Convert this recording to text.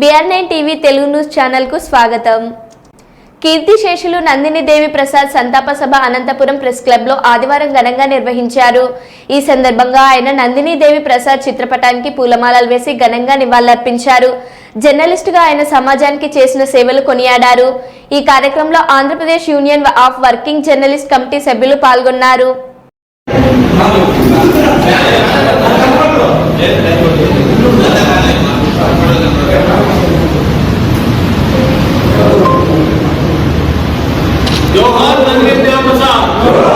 BR nine TV Telugu news ఛానల్కు స్వాగతం. కీర్తిశేషులు నందినిదేవి ప్రసాద్ సంతాప సభ అనంతపురం ప్రెస్ క్లబ్లో ఆదివారం ఘనంగా నిర్వహించారు. ఈ సందర్భంగా ఆయన నందినీదేవి ప్రసాద్ చిత్రపటానికి పూలమాలలు వేసి ఘనంగా నివాళులర్పించారు. జర్నలిస్టుగా ఆయన సమాజానికి చేసిన సేవలు కొనియాడారు. ఈ కార్యక్రమంలో Andhra Pradesh union of working journalist committee సభ్యులు పాల్గొన్నారు. Johan Nangin Dhyamasa.